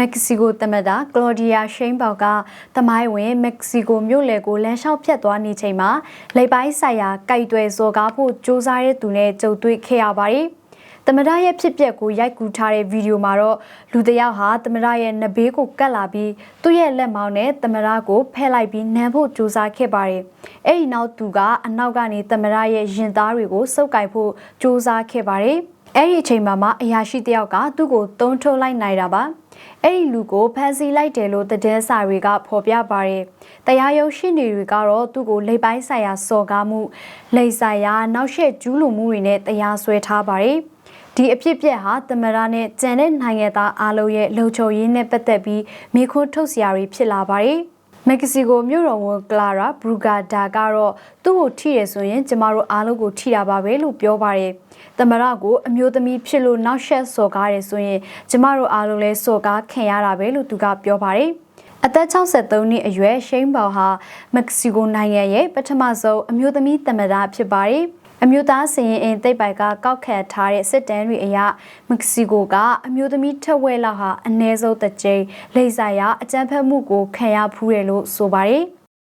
မက္ကဆီကိုသမ္မတကလော်ဒီယာရှိန်ဘောက်ကတမိုင်းဝင်မက္ကဆီကိုမြို့လယ်ကိုလမ်းလျှောက်ဖြတ်သွားနေချိန်မှာလိပ်ပိုင်းဆိုင်ရာကြိုက်တွယ်စော်ကားဖို့စ조사တဲ့သူနဲ့ကြုံတွေ့ခဲ့ရပါတယ်။သမ္မတရဲ့ဖြစ်ပျက်ကိုရိုက်ကူးထားတဲ့ဗီဒီယိုမှာတော့လူတစ်ယောက်ဟာသမ္မတရဲ့နဘေးကိုကတ်လာပြီးသူ့ရဲ့လက်မောင်းနဲ့သမ္မတကိုဖဲလိုက်ပြီးနမ်းဖို့စ조사ခဲ့ပါတယ်။အဲ့ဒီနောက်သူကအနောက်ကနေသမ္မတရဲ့ရင်သားတွေကိုစုပ်ကိုင်ဖို့စ조사ခဲ့ပါတယ်။ အဲ့ဒီအချိန်မှာမှအရာရှိတယောက်ကသူ့ကိုတုံးထုတ်လိုက်နိုင်တာပါ။အဲ့ဒီလူကိုဖမ်းဆီးလိုက်တယ်လို့သတင်းစာတွေကဖော်ပြပါတယ်။တရားရုံးရှင်းနေတွေကတော့သူ့ကိုလိပ်ပိုင်းဆိုင်ရာစော်ကားမှုလိပ်ဆိုင်ရာနောက်ရှက်ကျူးလွန်မှုတွေနဲ့တရားစွဲထားပါတယ်။ဒီအဖြစ်ပြက်ဟာသမရနဲ့ကြံတဲ့နိုင်ငံသားအားလုံးရဲ့လုံခြုံရေးနဲ့ပတ်သက်ပြီးမိခွန်းထုတ်စရာတွေဖြစ်လာပါတယ်။ မက္ကဆီကိုမြို့တော်ဝန်ကလာရာဘရူဂါဒါကတော့သူ့ကိုထိရဆိုရင်ကျမတို့အားလုံးကိုထိတာပါပဲလို့ပြောပါတယ်။သမရကိုအမျိုးသမီးဖြစ်လို့နောက်ဆက်စော်ကားတယ်ဆိုရင်ကျမတို့အားလုံးလည်းစော်ကားခံရတာပဲလို့သူကပြောပါတယ်။အသက်63နှစ်အရွယ်ရှိန်ဘောင်ဟာမက္ကဆီကိုနိုင်ငံရဲ့ပထမဆုံးအမျိုးသမီးသမ္မတဖြစ်ပါတယ်။ အမျိုးသားစည်ရင်အင်သိပ်ပိုက်ကကောက်ခံထားတဲ့စစ်တမ်းတွေအရမက္ကဆီကိုကအမျိုးသမီးထက်ဝဲလောက်ဟာအ ਨੇ ဆုံးတစ်ကြိမ်လိပ်စာရအကြမ်းဖက်မှုကိုခံရဖူးတယ်လို့ဆိုပါတယ်။